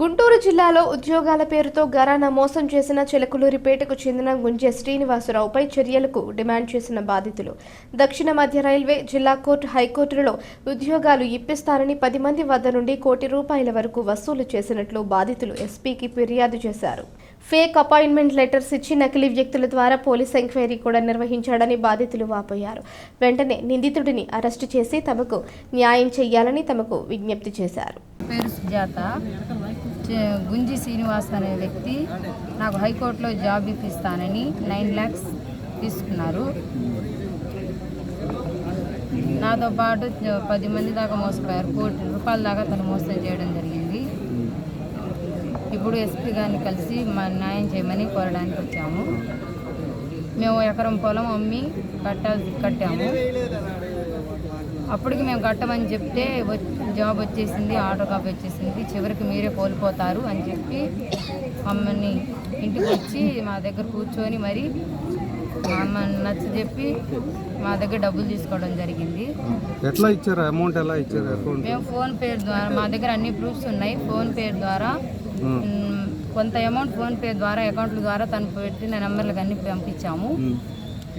గుంటూరు జిల్లాలో ఉద్యోగాల పేరుతో గరాన మోసం చేసిన చిలకలూరిపేటకు చెందిన గుంజె శ్రీనివాసరావుపై చర్యలకు డిమాండ్ చేసిన బాధితులు. దక్షిణ మధ్య రైల్వే జిల్లా కోర్టు హైకోర్టులలో ఉద్యోగాలు ఇప్పిస్తారని పది మంది వద్ద నుండి కోటి రూపాయల వరకు వసూలు చేసినట్లు బాధితులు ఎస్పీకి ఫిర్యాదు చేశారు. ఫేక్ అపాయింట్మెంట్ లెటర్స్ ఇచ్చి నకిలీ వ్యక్తుల ద్వారా పోలీస్ ఎంక్వైరీ కూడా నిర్వహించాడని బాధితులు వాపోయారు. వెంటనే నిందితుడిని అరెస్టు చేసి తమకు న్యాయం చేయాలని తమకు విజ్ఞప్తి చేశారు. సుజాత. గుంజి శ్రీనివాస్ అనే వ్యక్తి నాకు హైకోర్టులో జాబ్ ఇప్పిస్తానని నైన్ ల్యాక్స్ తీసుకున్నారు. నాతో పాటు పది మంది దాకా మోసపోయారు. కోటి రూపాయల దాకా తను మోసం చేయడం జరిగింది. ఇప్పుడు ఎస్పీ గారిని కలిసి మా న్యాయం చేయమని కోరడానికి వచ్చాము. మేము ఎకరం పొలం అమ్మి కట్టాల్సి కట్టాము. అప్పటికి మేము కట్టమని చెప్తే జాబ్ వచ్చేసింది ఆర్డర్ కాపీ వచ్చేసింది చివరికి మీరే కోల్పోతారు అని చెప్పి మమ్మల్ని ఇంటికి వచ్చి మా దగ్గర కూర్చొని మరి మమ్మల్ని నచ్చ చెప్పి మా దగ్గర డబ్బులు తీసుకోవడం జరిగింది. ఎట్లా ఇచ్చారు? అమౌంట్ ఎలా ఇచ్చారు? అకౌంట్? మేము ఫోన్ పే ద్వారా మా దగ్గర అన్ని ప్రూఫ్స్ ఉన్నాయి. ఫోన్ పే ద్వారా కొంత అమౌంట్ ఫోన్ పే ద్వారా అకౌంట్ల ద్వారా తను పెట్టిన నెంబర్లకు అన్ని పంపించాము.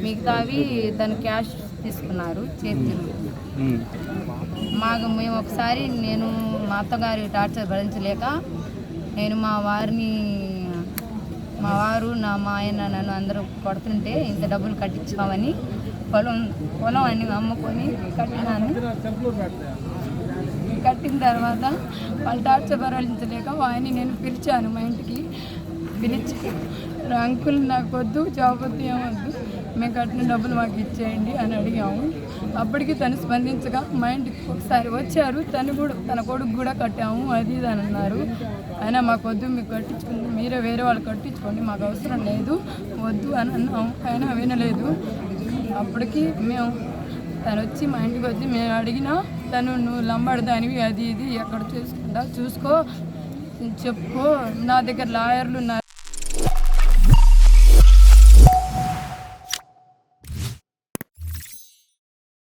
మిగతావి తను క్యాష్ తీసుకున్నారు చేతులు. మాకు మేము ఒకసారి నేను మా అత్తగారి టార్చర్ భరించలేక నేను మా వారిని మా వారు నా మా ఆయన నన్ను అందరూ కొడుతుంటే ఇంత డబ్బులు కట్టించామని పొలం పొలం అన్ని అమ్ముకొని కట్టినాను. కట్టిన తర్వాత వాళ్ళ టార్చర్ భరించలేక వాడిని నేను పిలిచాను మా ఇంటికి. పిలిచి ర్యాంకులు నాకు వద్దు జాబ్ వద్దు ఏమొద్దు మేము కట్టిన డబ్బులు మాకు ఇచ్చేయండి అని అడిగాము. అప్పటికి తను స్పందించగా మా ఇంటికి ఒకసారి వచ్చారు తను కూడా తన కొడుకు కూడా కట్టాము అది ఇది అని అన్నారు. అయినా మాకు వద్దు మీకు కట్టించుకుంది మీరే వేరే వాళ్ళు కట్టించుకోండి మాకు అవసరం లేదు వద్దు అని అన్నాము. అయినా వినలేదు. అప్పటికి మేము తను వచ్చి మా ఇంటికి వచ్చి మేము అడిగినా తను నువ్వు లంబడదానివి అది ఇది ఎక్కడ చూసుకుంటా చూసుకో చెప్పుకో నా దగ్గర లాయర్లు ఉన్నారు.